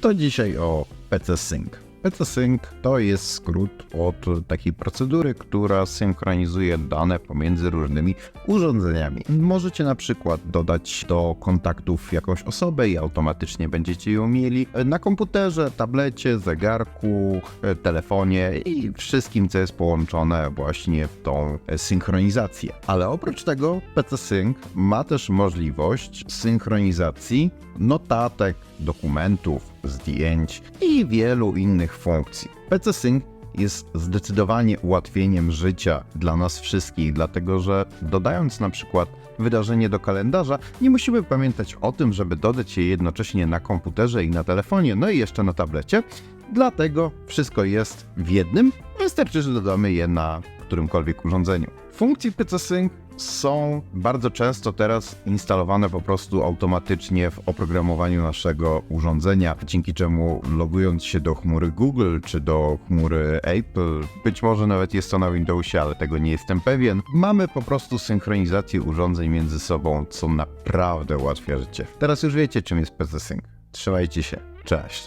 To dzisiaj o PC Sync. PC Sync to jest skrót od takiej procedury, która synchronizuje dane pomiędzy różnymi urządzeniami. Możecie na przykład dodać do kontaktów jakąś osobę i automatycznie będziecie ją mieli na komputerze, tablecie, zegarku, telefonie i wszystkim, co jest połączone właśnie w tą synchronizację. Ale oprócz tego PC Sync ma też możliwość synchronizacji notatek, dokumentów, zdjęć i wielu innych funkcji. PC Sync jest zdecydowanie ułatwieniem życia dla nas wszystkich, dlatego że dodając na przykład wydarzenie do kalendarza, nie musimy pamiętać o tym, żeby dodać je jednocześnie na komputerze i na telefonie, no i jeszcze na tablecie. Dlatego wszystko jest w jednym, wystarczy, że dodamy je na którymkolwiek urządzeniu. Funkcje PC Sync są bardzo często teraz instalowane po prostu automatycznie w oprogramowaniu naszego urządzenia, dzięki czemu logując się do chmury Google czy do chmury Apple, być może nawet jest to na Windowsie, ale tego nie jestem pewien, mamy po prostu synchronizację urządzeń między sobą, co naprawdę ułatwia życie. Teraz już wiecie, czym jest PC Sync. Trzymajcie się. Cześć.